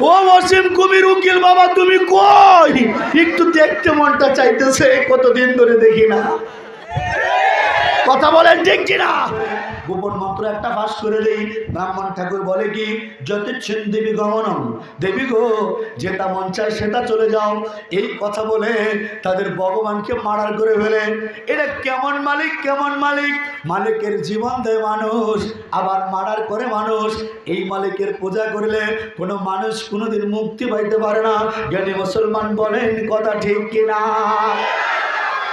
ও অসীম কুমির উকিল বাবা, তুমি কই? একটু দেখতে মনটা চাইতেছে, কতদিন ধরে দেখি না। কথা বলেন ঠিক কিনা? গোপন মন্ত্র একটা পাস করে দেই। ব্রাহ্মণ ঠাকুর বলে কি যতচ্ছেন দেবী গমনম। দেবী গো, যেটা মন চায় সেটা চলে যাও। এই কথা বলে তাদের ভগবানকে মারার করে ফেলে। এটা কেমন মালিক কেমন মালিক? মালিকের জীবন দেয় মানুষ, আবার মারার করে মানুষ। এই মালিকের পূজা করলে কোনো মানুষ কোনোদিন মুক্তি পাইতে পারে না। জ্ঞানী মুসলমান বলেন কথা ঠিক কিনা।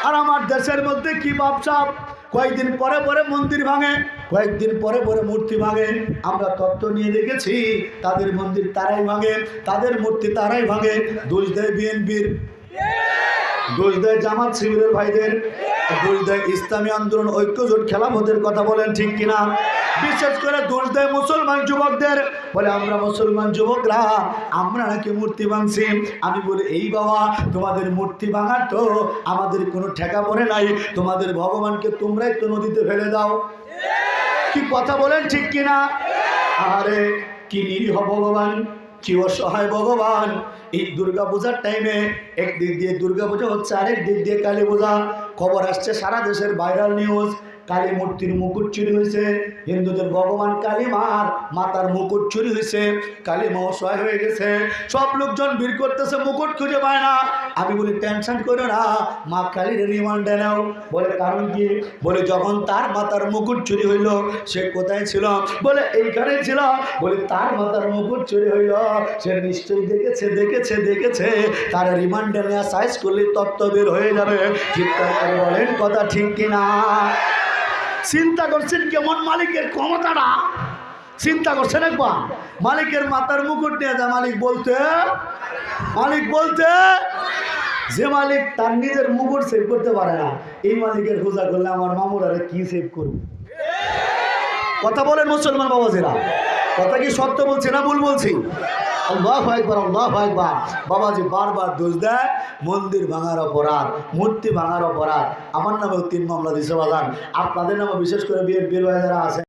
আর আমার দেশের মধ্যে কি ভাবসাব কয়েকদিন পরে পরে মন্দির ভাঙে। কয়েকদিন পরে পরে মূর্তি ভাঙে। আমরা তত্ত্ব নিয়ে দেখেছি, তাদের মন্দির তারাই ভাঙে, তাদের মূর্তি তারাই ভাঙে। দোষ দেয় বিএনপির, দোষ দেয় জামাত শিবিরের ভাইদের, দোষ দেয় ইসলামী আন্দোলন ঐক্যজোট খেলাফতের কথা বলেন ঠিক কিনা? বিশেষ করে দোষ দেয় মুসলমান যুবকদের। বলে, আমরা মুসলমান যুবকরা, আমরা নাকি মূর্তি ভাঙছি। আমি বলি, এই বাবা, তোমাদের মূর্তি ভাঙার তো আমাদের কোনো ঠেকা পড়ে নাই। তোমাদের ভগবানকে তোমরাই তো নদীতে ফেলে দাও। কি কথা বলেন ঠিক কিনা? আরে, কি নিরীহ ভগবান, কি অসহায় ভগবান। এই দুর্গা পূজার টাইমে একদিক দিয়ে দুর্গা পূজা হচ্ছে আরেক দিক দিয়ে কালী পূজা খবর আসছে সারা দেশের ভাইরাল নিউজ কালী মূর্তির মুকুট চুরি হয়েছে হিন্দুদের ভগবান কালী মার মাতার মুকুট চুরি হয়েছে কালী মা অসহায় হয়ে গেছে। সব লোকজন ভিড় করতেছে, মুকুট খুঁজে পায় না। আমি বলি, টেনশন করো না, মা কালীর রিমান্ডে নাও। বলে, কারণ কি? বলে, যখন তার মাতার মুকুট চুরি হইল, সে কোথায় ছিল? বলে এইখানে ছিল। বলে, তার মাতার মুকুট চুরি হইল, সে নিশ্চয়ই দেখেছে দেখেছে দেখেছে। তার রিমান্ডে নেওয়া সাইজ করলে তত্ত্ব বের হয়ে যাবে। করে বলেন কথা ঠিক কিনা? চিন্তা করছেন কেমন মালিকের ক্ষমতাটা? চিন্তা করছেন একবার। মালিকের মাথার মুকুট নিয়ে যা, মালিক বলতে মালিক বলতে, যে মালিক তার নিজের মুকুট সেভ করতে পারে না, এই মালিকের পূজা করলে আমার মামুর আরে কি সেভ করবে? কথা বলেন মুসলমান বাবাজিরা। কথা কি সত্য বলছি না ভুল বলছি? বাবাজি বারবার দোষ দেয়, মন্দির ভাঙার অপরাধ, মূর্তি ভাঙার অপরাধ। আমার নামেও তিন মামলা দিছে বাজান। আপনাদের নামে বিশেষ করে বিয়ের বীর যারা আছে।